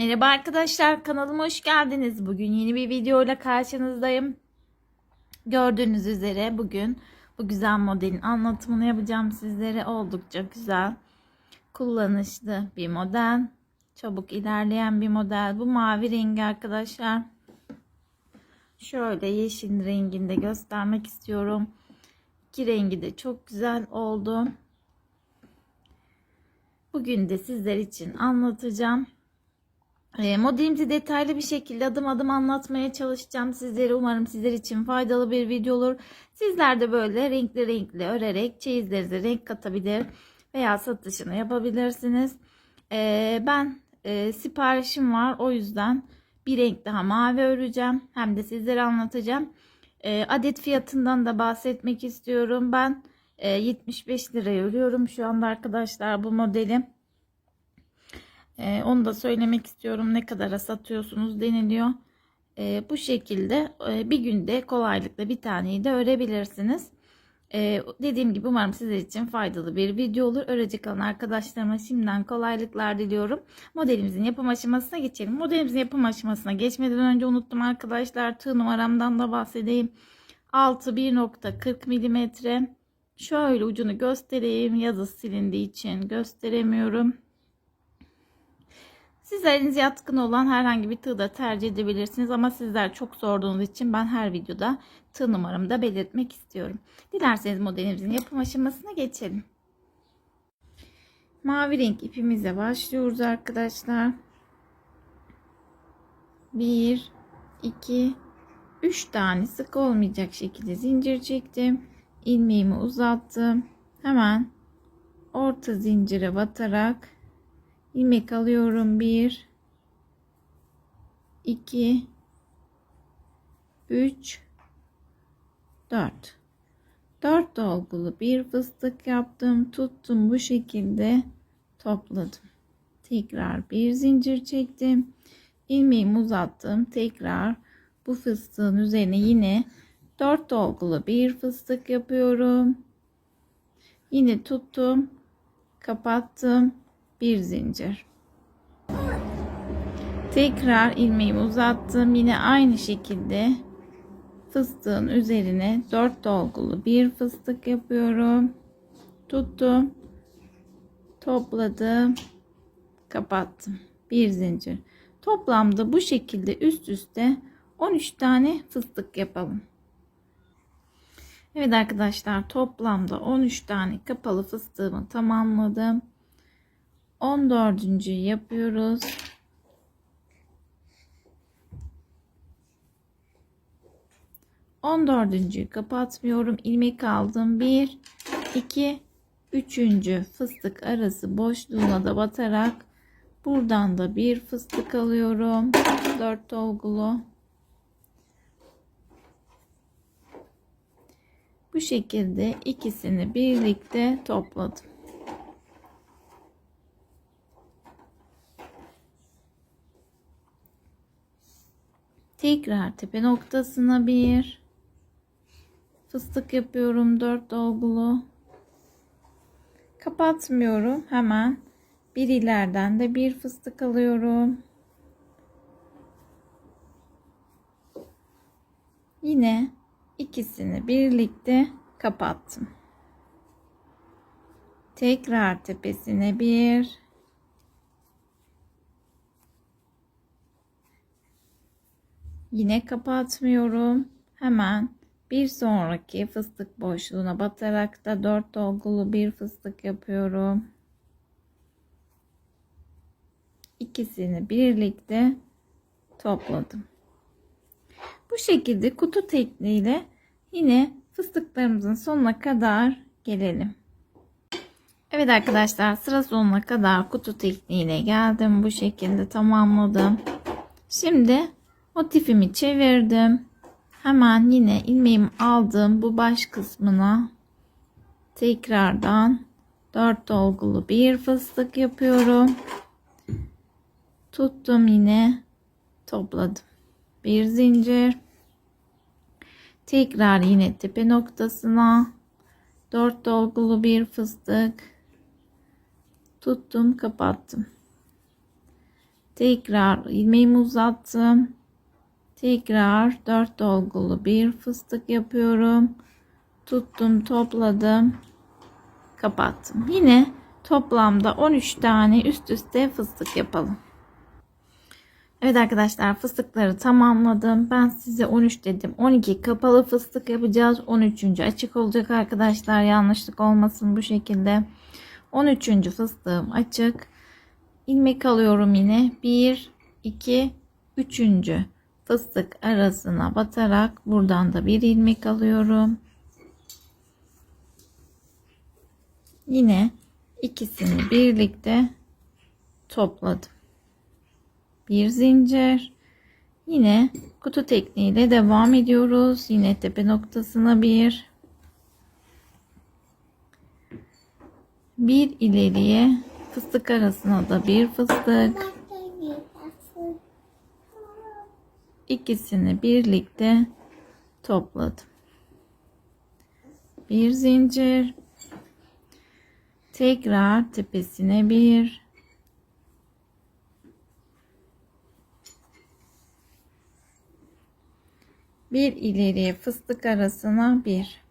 Merhaba arkadaşlar kanalıma hoş geldiniz. Bugün yeni bir video ile karşınızdayım. Gördüğünüz üzere bugün bu güzel modelin anlatımını yapacağım sizlere. Oldukça güzel, kullanışlı bir model. Çabuk ilerleyen bir model. Bu mavi rengi arkadaşlar. Şöyle yeşil renginde göstermek istiyorum. İki rengi de çok güzel oldu. Bugün de sizler için anlatacağım. E, modelimizi detaylı bir şekilde adım adım anlatmaya çalışacağım sizlere. Umarım sizler için faydalı bir video olur. Sizler de böyle renkli renkli örerek çeyizlerinize renk katabilir veya satışını yapabilirsiniz. E, ben e, siparişim var o yüzden bir renk daha mavi öreceğim. Hem de sizlere anlatacağım. E, adet fiyatından da bahsetmek istiyorum. Ben e, 75 liraya örüyorum şu anda arkadaşlar bu modeli. Ee, onu da söylemek istiyorum. Ne kadara satıyorsunuz deniliyor. Ee, bu şekilde e, bir günde kolaylıkla bir taneyi de örebilirsiniz. Ee, dediğim gibi umarım sizler için faydalı bir video olur. Örecek olan arkadaşlarıma şimdiden kolaylıklar diliyorum. Modelimizin yapım aşamasına geçelim. Modelimizin yapım aşamasına geçmeden önce unuttum arkadaşlar. Tığ numaramdan da bahsedeyim. 6 1.40 milimetre. Şöyle ucunu göstereyim. Yazı silindiği için gösteremiyorum. Sizleriniz yatkın olan herhangi bir tığ da tercih edebilirsiniz ama sizler çok sorduğunuz için ben her videoda tığ numaramı da belirtmek istiyorum. Dilerseniz modelimizin yapım aşamasına geçelim. Mavi renk ipimize başlıyoruz arkadaşlar. 1 2 3 tane sık olmayacak şekilde zincir çektim. ilmeğimi uzattım. Hemen orta zincire batarak ilmek alıyorum. 1 2 3 4 4 dolgulu bir fıstık yaptım. Tuttum. Bu şekilde topladım. Tekrar bir zincir çektim. İlmeğimi uzattım. Tekrar bu fıstığın üzerine yine 4 dolgulu bir fıstık yapıyorum. Yine tuttum. Kapattım bir zincir. Tekrar ilmeğimi uzattım. Yine aynı şekilde fıstığın üzerine 4 dolgulu bir fıstık yapıyorum. Tuttum. Topladım. Kapattım. Bir zincir. Toplamda bu şekilde üst üste 13 tane fıstık yapalım. Evet arkadaşlar toplamda 13 tane kapalı fıstığımı tamamladım 14. yapıyoruz. On dördüncüyü kapatmıyorum. ilmek aldım. Bir, iki, üçüncü fıstık arası boşluğuna da batarak buradan da bir fıstık alıyorum. Dört dolgulu. Bu şekilde ikisini birlikte topladım. Tekrar tepe noktasına bir fıstık yapıyorum. Dört dolgulu. Kapatmıyorum. Hemen bir ileriden de bir fıstık alıyorum. Yine ikisini birlikte kapattım. Tekrar tepesine bir Yine kapatmıyorum. Hemen bir sonraki fıstık boşluğuna batarak da 4 dolgulu bir fıstık yapıyorum. İkisini birlikte topladım. Bu şekilde kutu tekniğiyle yine fıstıklarımızın sonuna kadar gelelim. Evet arkadaşlar sıra sonuna kadar kutu tekniğiyle geldim. Bu şekilde tamamladım. Şimdi motifimi çevirdim. Hemen yine ilmeğimi aldım bu baş kısmına tekrardan 4 dolgulu bir fıstık yapıyorum. Tuttum yine topladım. Bir zincir. Tekrar yine tepe noktasına 4 dolgulu bir fıstık tuttum kapattım Tekrar ilmeğimi uzattım. Tekrar 4 dolgulu bir fıstık yapıyorum. Tuttum, topladım. Kapattım. Yine toplamda 13 tane üst üste fıstık yapalım. Evet arkadaşlar fıstıkları tamamladım. Ben size 13 dedim. 12 kapalı fıstık yapacağız. 13. açık olacak arkadaşlar. Yanlışlık olmasın bu şekilde. 13. fıstığım açık. ilmek alıyorum yine. 1 2 3. fıstık arasına batarak buradan da bir ilmek alıyorum. Yine ikisini birlikte topladım. Bir zincir. Yine kutu tekniğiyle devam ediyoruz. Yine tepe noktasına bir. Bir ileriye fıstık arasına da bir fıstık ikisini birlikte topladım. Bir zincir. Tekrar tepesine bir. Bir ileriye fıstık arasına bir.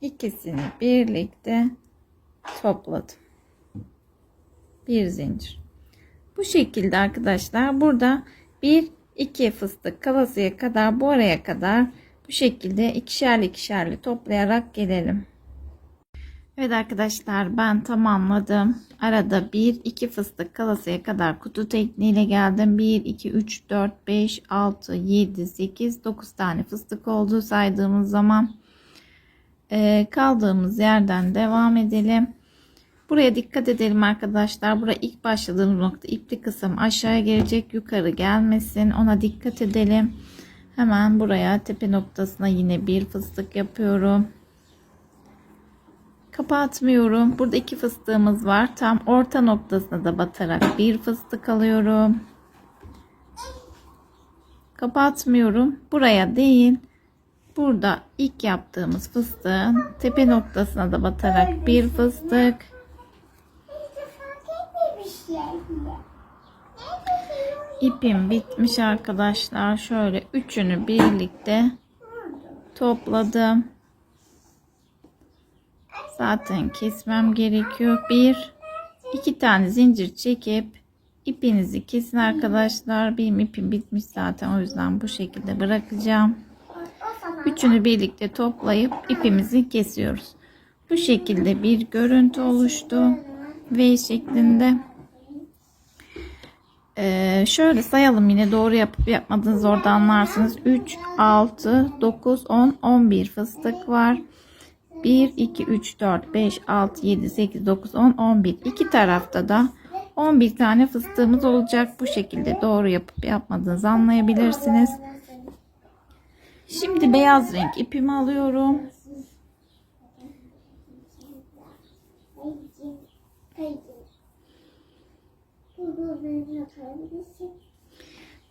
İkisini birlikte topladım bir zincir bu şekilde arkadaşlar burada bir iki fıstık kalasıya kadar bu araya kadar bu şekilde ikişerli ikişerli toplayarak gelelim Evet arkadaşlar ben tamamladım. Arada 1 2 fıstık kalasıya kadar kutu tekniğiyle geldim. 1 2 3 4 5 6 7 8 9 tane fıstık oldu saydığımız zaman. Ee, kaldığımız yerden devam edelim. Buraya dikkat edelim arkadaşlar. Buraya ilk başladığımız nokta ipli kısım aşağıya gelecek yukarı gelmesin. Ona dikkat edelim. Hemen buraya tepe noktasına yine bir fıstık yapıyorum kapatmıyorum. Burada iki fıstığımız var. Tam orta noktasına da batarak bir fıstık alıyorum. Kapatmıyorum. Buraya değil. Burada ilk yaptığımız fıstığın tepe noktasına da batarak bir fıstık. İpim bitmiş arkadaşlar. Şöyle üçünü birlikte topladım zaten kesmem gerekiyor. Bir, iki tane zincir çekip ipinizi kesin arkadaşlar. Benim ipim bitmiş zaten o yüzden bu şekilde bırakacağım. Üçünü birlikte toplayıp ipimizi kesiyoruz. Bu şekilde bir görüntü oluştu. V şeklinde. Ee, şöyle sayalım yine doğru yapıp yapmadığınız orada anlarsınız. 3, 6, 9, 10, 11 fıstık var. 1, 2, 3, 4, 5, 6, 7, 8, 9, 10, 11. İki tarafta da 11 tane fıstığımız olacak. Bu şekilde doğru yapıp yapmadığınızı anlayabilirsiniz. Şimdi beyaz renk ipimi alıyorum.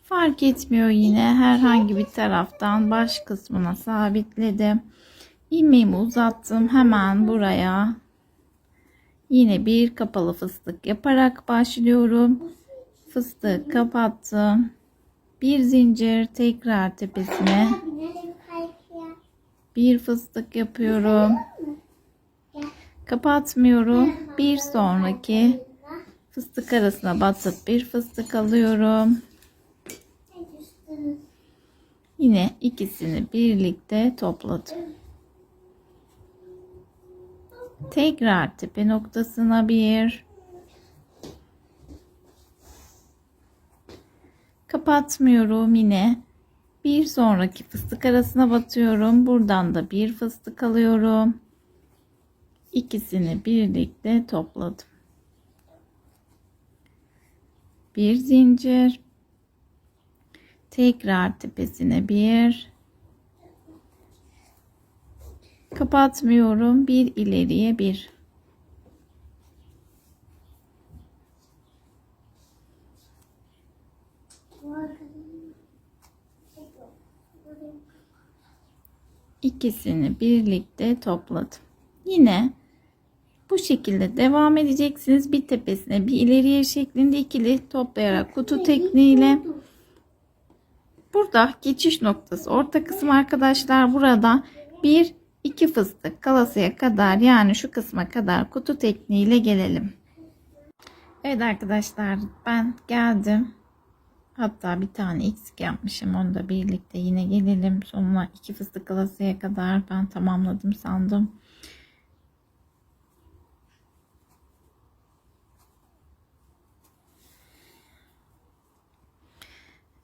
Fark etmiyor yine. Herhangi bir taraftan baş kısmına sabitledim. İlmeğimi uzattım. Hemen buraya yine bir kapalı fıstık yaparak başlıyorum. Fıstığı kapattım. Bir zincir tekrar tepesine bir fıstık yapıyorum. Kapatmıyorum. Bir sonraki fıstık arasına batıp bir fıstık alıyorum yine ikisini birlikte topladım Tekrar tepe noktasına bir. Kapatmıyorum yine. Bir sonraki fıstık arasına batıyorum. Buradan da bir fıstık alıyorum. İkisini birlikte topladım. Bir zincir. Tekrar tepesine bir. Kapatmıyorum. Bir ileriye bir. İkisini birlikte topladım. Yine Bu şekilde devam edeceksiniz. Bir tepesine bir ileriye şeklinde ikili toplayarak kutu tekniğiyle. Burada geçiş noktası orta kısım arkadaşlar. Burada bir iki fıstık kalasıya kadar yani şu kısma kadar kutu tekniğiyle gelelim. Evet arkadaşlar ben geldim. Hatta bir tane eksik yapmışım. Onu da birlikte yine gelelim. Sonuna iki fıstık kalasıya kadar ben tamamladım sandım.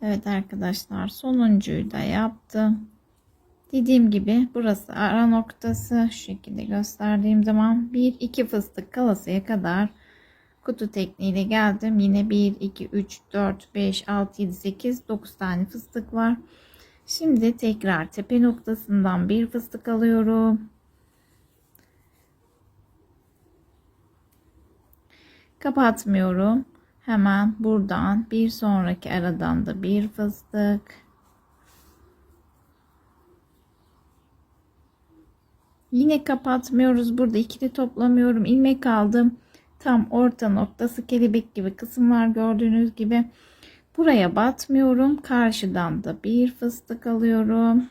Evet arkadaşlar sonuncuyu da yaptım. Dediğim gibi burası ara noktası. Şu şekilde gösterdiğim zaman 1-2 fıstık kalasıya kadar kutu tekniğiyle geldim. Yine 1, 2, 3, 4, 5, 6, 7, 8, 9 tane fıstık var. Şimdi tekrar tepe noktasından bir fıstık alıyorum. Kapatmıyorum. Hemen buradan bir sonraki aradan da bir fıstık. Yine kapatmıyoruz. Burada ikili toplamıyorum. ilmek aldım. Tam orta noktası kelebek gibi kısımlar gördüğünüz gibi. Buraya batmıyorum. Karşıdan da bir fıstık alıyorum.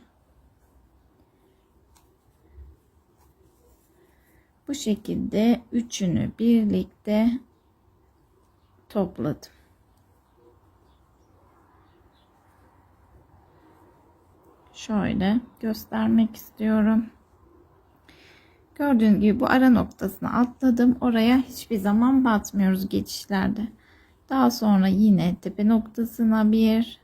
Bu şekilde üçünü birlikte topladım. Şöyle göstermek istiyorum. Gördüğünüz gibi bu ara noktasına atladım. Oraya hiçbir zaman batmıyoruz geçişlerde. Daha sonra yine tepe noktasına bir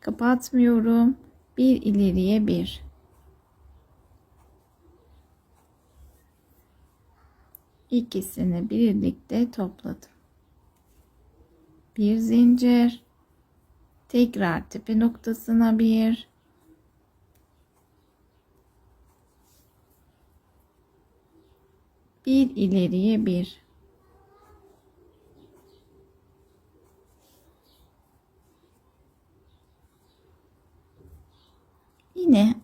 kapatmıyorum. Bir ileriye bir. İkisini birlikte topladım. Bir zincir. Tekrar tepe noktasına bir. Bir ileriye bir. Yine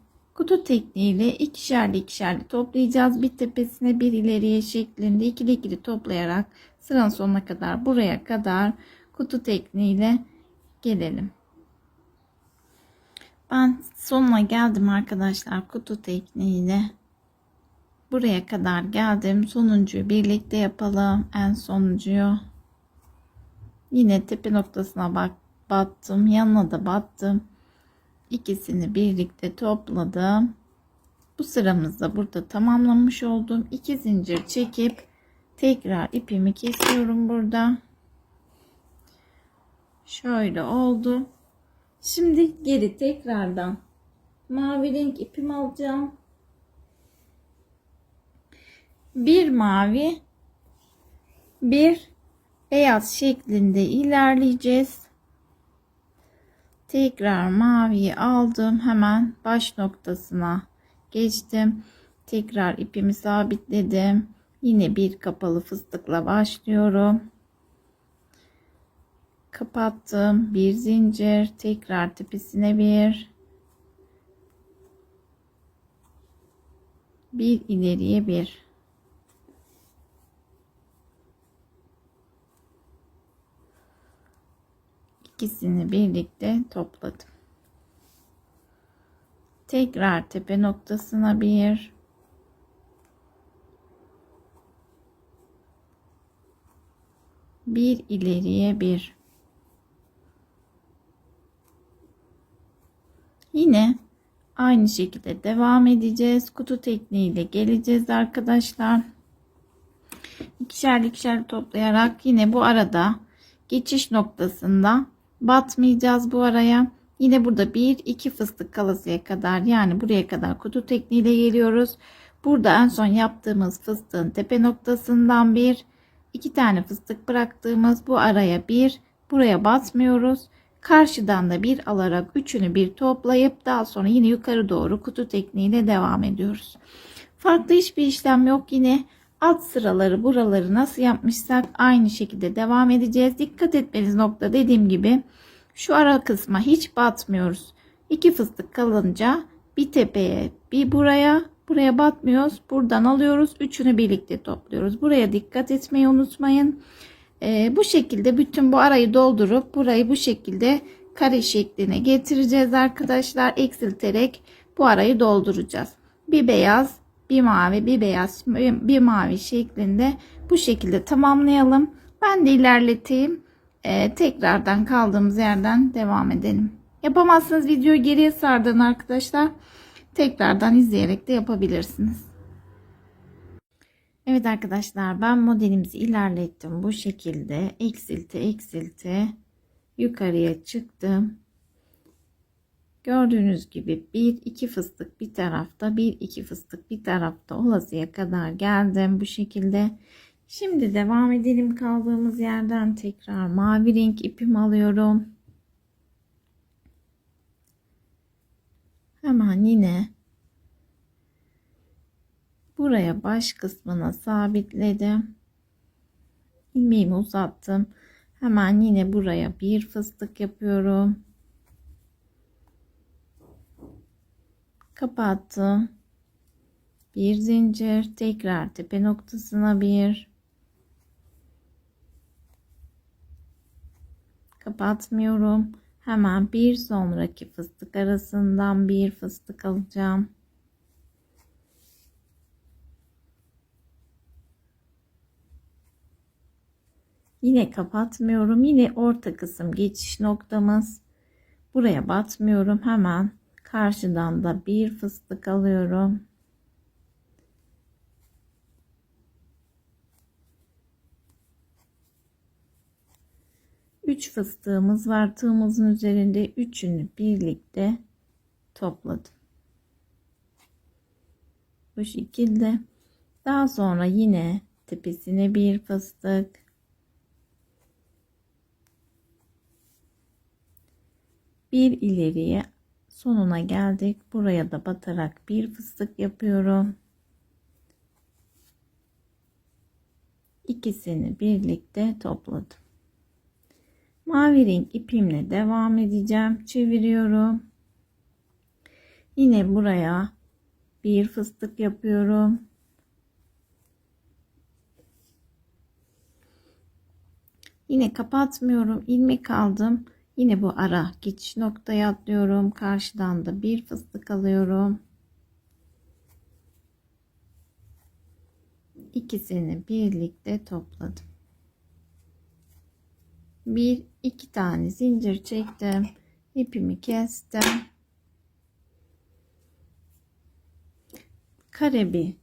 kutu tekniğiyle ikişerli ikişerli toplayacağız. Bir tepesine bir ileriye şeklinde ikili ikili toplayarak sıranın sonuna kadar buraya kadar kutu tekniğiyle gelelim. Ben sonuna geldim arkadaşlar kutu tekniğiyle. Buraya kadar geldim. Sonuncuyu birlikte yapalım. En sonuncuyu. Yine tepe noktasına bak battım. Yanına da battım. İkisini birlikte topladım. Bu sıramızda burada tamamlamış oldum. İki zincir çekip tekrar ipimi kesiyorum burada. Şöyle oldu. Şimdi geri tekrardan mavi renk ipimi alacağım. Bir mavi, bir beyaz şeklinde ilerleyeceğiz. Tekrar maviyi aldım. Hemen baş noktasına geçtim. Tekrar ipimi sabitledim. Yine bir kapalı fıstıkla başlıyorum. Kapattım. Bir zincir. Tekrar tepesine bir. Bir ileriye bir. İkisini birlikte topladım. Tekrar tepe noktasına bir. Bir ileriye bir. Yine aynı şekilde devam edeceğiz. Kutu tekniğiyle geleceğiz arkadaşlar. İkişer ikişer toplayarak yine bu arada geçiş noktasında batmayacağız bu araya. Yine burada bir iki fıstık kalasıya kadar yani buraya kadar kutu tekniğiyle geliyoruz. Burada en son yaptığımız fıstığın tepe noktasından bir iki tane fıstık bıraktığımız bu araya bir buraya batmıyoruz. Karşıdan da bir alarak üçünü bir toplayıp daha sonra yine yukarı doğru kutu tekniğiyle devam ediyoruz. Farklı hiçbir işlem yok yine alt sıraları buraları nasıl yapmışsak aynı şekilde devam edeceğiz. Dikkat etmeniz nokta dediğim gibi şu ara kısma hiç batmıyoruz. İki fıstık kalınca bir tepeye bir buraya buraya batmıyoruz. Buradan alıyoruz üçünü birlikte topluyoruz. Buraya dikkat etmeyi unutmayın. Ee, bu şekilde bütün bu arayı doldurup burayı bu şekilde kare şekline getireceğiz arkadaşlar. Eksilterek bu arayı dolduracağız. Bir beyaz bir mavi bir beyaz bir mavi şeklinde bu şekilde tamamlayalım. Ben de ilerleteyim. Ee, tekrardan kaldığımız yerden devam edelim. Yapamazsınız videoyu geriye sardın arkadaşlar. Tekrardan izleyerek de yapabilirsiniz. Evet arkadaşlar ben modelimizi ilerlettim. Bu şekilde eksilti eksilti yukarıya çıktım. Gördüğünüz gibi bir iki fıstık bir tarafta bir iki fıstık bir tarafta olasıya kadar geldim bu şekilde. Şimdi devam edelim kaldığımız yerden tekrar mavi renk ipimi alıyorum. Hemen yine buraya baş kısmına sabitledim. ilmeğimi uzattım. Hemen yine buraya bir fıstık yapıyorum. Kapattım. Bir zincir, tekrar tepe noktasına bir. Kapatmıyorum. Hemen bir sonraki fıstık arasından bir fıstık alacağım. Yine kapatmıyorum. Yine orta kısım geçiş noktamız. Buraya batmıyorum. Hemen karşıdan da bir fıstık alıyorum. Üç fıstığımız var. Tığımızın üzerinde üçünü birlikte topladım. Bu şekilde. Daha sonra yine tepesine bir fıstık. Bir ileriye sonuna geldik. Buraya da batarak bir fıstık yapıyorum. İkisini birlikte topladım. Mavi renk ipimle devam edeceğim. Çeviriyorum. Yine buraya bir fıstık yapıyorum. Yine kapatmıyorum. ilmek aldım. Yine bu ara geçiş noktaya atlıyorum. Karşıdan da bir fıstık alıyorum. İkisini birlikte topladım. Bir iki tane zincir çektim. ipimi kestim. Kare bir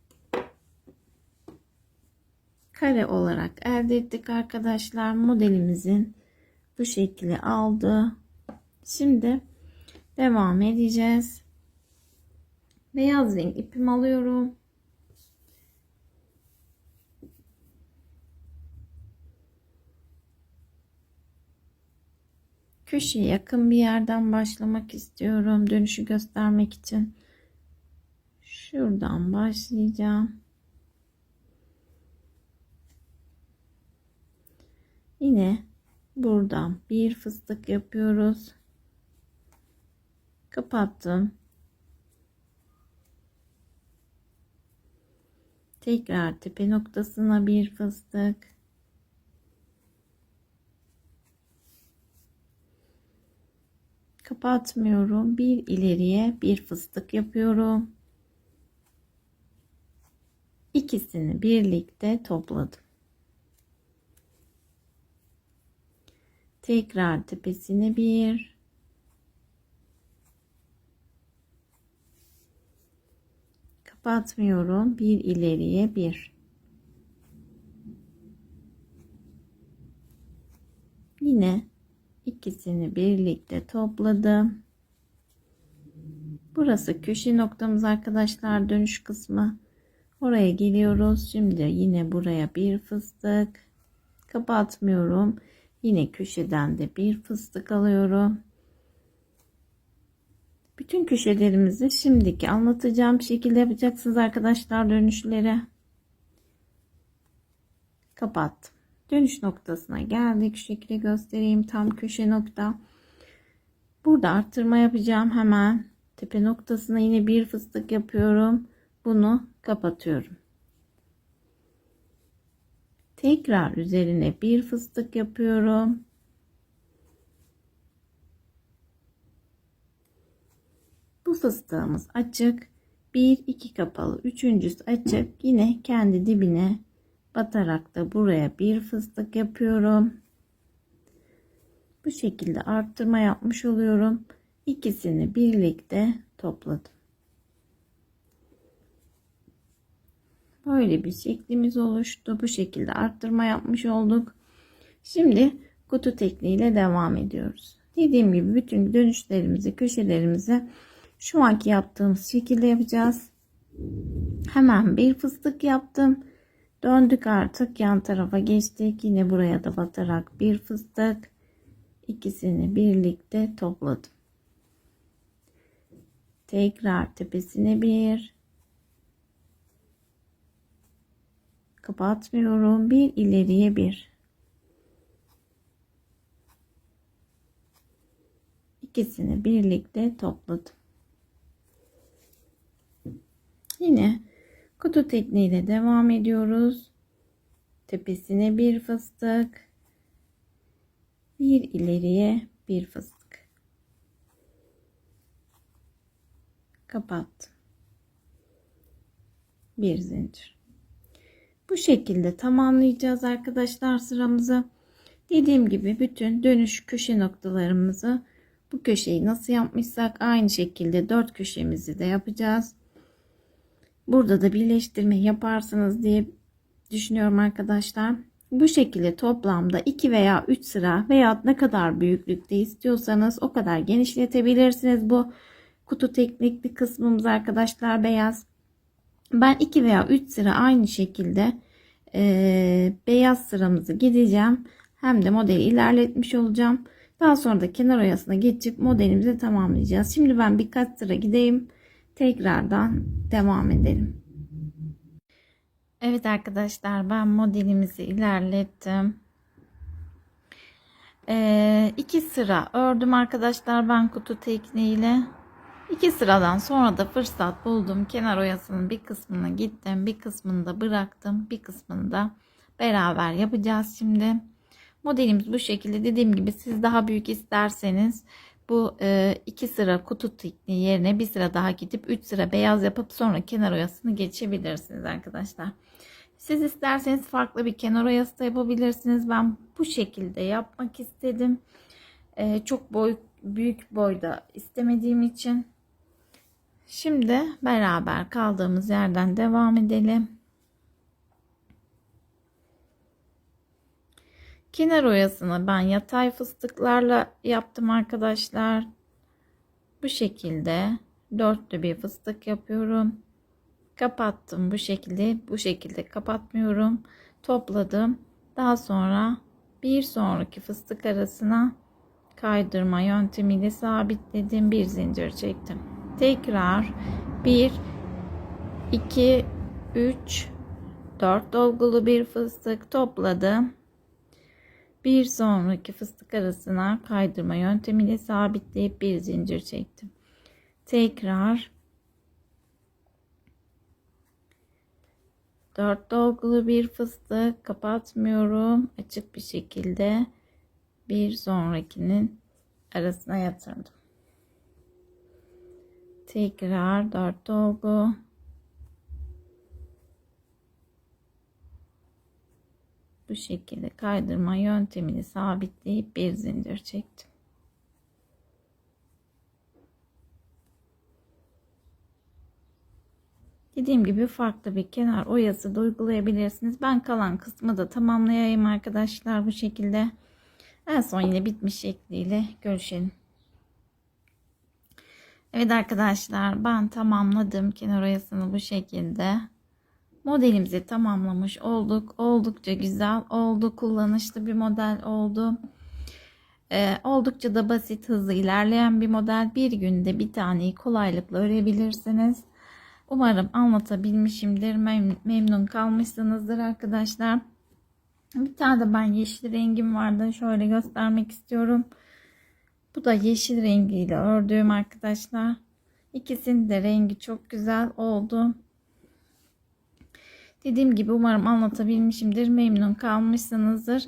kare olarak elde ettik arkadaşlar modelimizin bu şekli aldı. Şimdi devam edeceğiz. Beyaz renk ipimi alıyorum. Köşeye yakın bir yerden başlamak istiyorum. Dönüşü göstermek için. Şuradan başlayacağım. Yine buradan bir fıstık yapıyoruz. Kapattım. Tekrar tepe noktasına bir fıstık. Kapatmıyorum. Bir ileriye bir fıstık yapıyorum. İkisini birlikte topladım. Tekrar tepesine bir. Kapatmıyorum. Bir ileriye bir. Yine ikisini birlikte topladım. Burası köşe noktamız arkadaşlar dönüş kısmı. Oraya geliyoruz. Şimdi yine buraya bir fıstık kapatmıyorum. Yine köşeden de bir fıstık alıyorum. Bütün köşelerimizi şimdiki anlatacağım şekilde yapacaksınız arkadaşlar dönüşleri. Kapattım. Dönüş noktasına geldik. Şekilde göstereyim. Tam köşe nokta. Burada arttırma yapacağım hemen. Tepe noktasına yine bir fıstık yapıyorum. Bunu kapatıyorum. Tekrar üzerine bir fıstık yapıyorum. Bu fıstığımız açık. 1 2 kapalı. Üçüncüsü açık. Yine kendi dibine batarak da buraya bir fıstık yapıyorum. Bu şekilde arttırma yapmış oluyorum. İkisini birlikte topladım. Böyle bir şeklimiz oluştu. Bu şekilde arttırma yapmış olduk. Şimdi kutu tekniğiyle devam ediyoruz. Dediğim gibi bütün dönüşlerimizi, köşelerimizi şu anki yaptığımız şekilde yapacağız. Hemen bir fıstık yaptım. Döndük artık yan tarafa geçtik. Yine buraya da batarak bir fıstık. ikisini birlikte topladım. Tekrar tepesine bir. Kapatmıyorum. Bir ileriye bir. İkisini birlikte topladım. Yine kutu tekniğiyle devam ediyoruz. Tepesine bir fıstık. Bir ileriye bir fıstık. Kapattım. Bir zincir. Bu şekilde tamamlayacağız arkadaşlar sıramızı. Dediğim gibi bütün dönüş köşe noktalarımızı bu köşeyi nasıl yapmışsak aynı şekilde dört köşemizi de yapacağız. Burada da birleştirme yaparsınız diye düşünüyorum arkadaşlar. Bu şekilde toplamda 2 veya 3 sıra veya ne kadar büyüklükte istiyorsanız o kadar genişletebilirsiniz. Bu kutu teknikli kısmımız arkadaşlar beyaz. Ben 2 veya 3 sıra aynı şekilde e, beyaz sıramızı gideceğim. Hem de modeli ilerletmiş olacağım. Daha sonra da kenar oyasına geçip modelimizi tamamlayacağız. Şimdi ben birkaç sıra gideyim. Tekrardan devam edelim. Evet arkadaşlar ben modelimizi ilerlettim. Ee, iki sıra ördüm arkadaşlar ben kutu tekniğiyle. İki sıradan sonra da fırsat buldum. Kenar oyasının bir kısmını gittim. Bir kısmını da bıraktım. Bir kısmını da beraber yapacağız şimdi. Modelimiz bu şekilde. Dediğim gibi siz daha büyük isterseniz bu e, iki sıra kutu tekniği yerine bir sıra daha gidip üç sıra beyaz yapıp sonra kenar oyasını geçebilirsiniz arkadaşlar. Siz isterseniz farklı bir kenar oyası da yapabilirsiniz. Ben bu şekilde yapmak istedim. E, çok boy büyük boyda istemediğim için. Şimdi beraber kaldığımız yerden devam edelim. Kenar oyasını ben yatay fıstıklarla yaptım arkadaşlar. Bu şekilde dörtlü bir fıstık yapıyorum. Kapattım bu şekilde. Bu şekilde kapatmıyorum. Topladım. Daha sonra bir sonraki fıstık arasına kaydırma yöntemiyle sabitledim. Bir zincir çektim. Tekrar 1 2 3 4 dolgulu bir fıstık topladım bir sonraki fıstık arasına kaydırma yöntemiyle sabitleyip bir zincir çektim. Tekrar 4 dolgulu bir fıstık kapatmıyorum. Açık bir şekilde bir sonrakinin arasına yatırdım. Tekrar 4 dolgu bu şekilde kaydırma yöntemini sabitleyip bir zincir çektim. Dediğim gibi farklı bir kenar oyası da uygulayabilirsiniz. Ben kalan kısmı da tamamlayayım arkadaşlar bu şekilde. En son yine bitmiş şekliyle görüşelim. Evet arkadaşlar ben tamamladım kenar oyasını bu şekilde modelimizi tamamlamış olduk. Oldukça güzel oldu. Kullanışlı bir model oldu. Ee, oldukça da basit, hızlı ilerleyen bir model. Bir günde bir taneyi kolaylıkla örebilirsiniz. Umarım anlatabilmişimdir. Mem memnun kalmışsınızdır arkadaşlar. Bir tane de ben yeşil rengim vardı. Şöyle göstermek istiyorum. Bu da yeşil rengiyle ördüğüm arkadaşlar. İkisinin de rengi çok güzel oldu. Dediğim gibi umarım anlatabilmişimdir. Memnun kalmışsınızdır.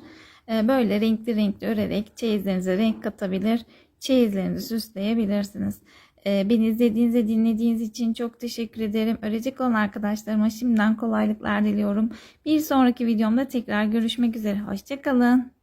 Ee, Böyle renkli renkli örerek çeyizlerinize renk katabilir. Çeyizlerinizi süsleyebilirsiniz. Ee, Beni izlediğiniz ve dinlediğiniz için çok teşekkür ederim. Örecek olan arkadaşlarıma şimdiden kolaylıklar diliyorum. Bir sonraki videomda tekrar görüşmek üzere. Hoşçakalın.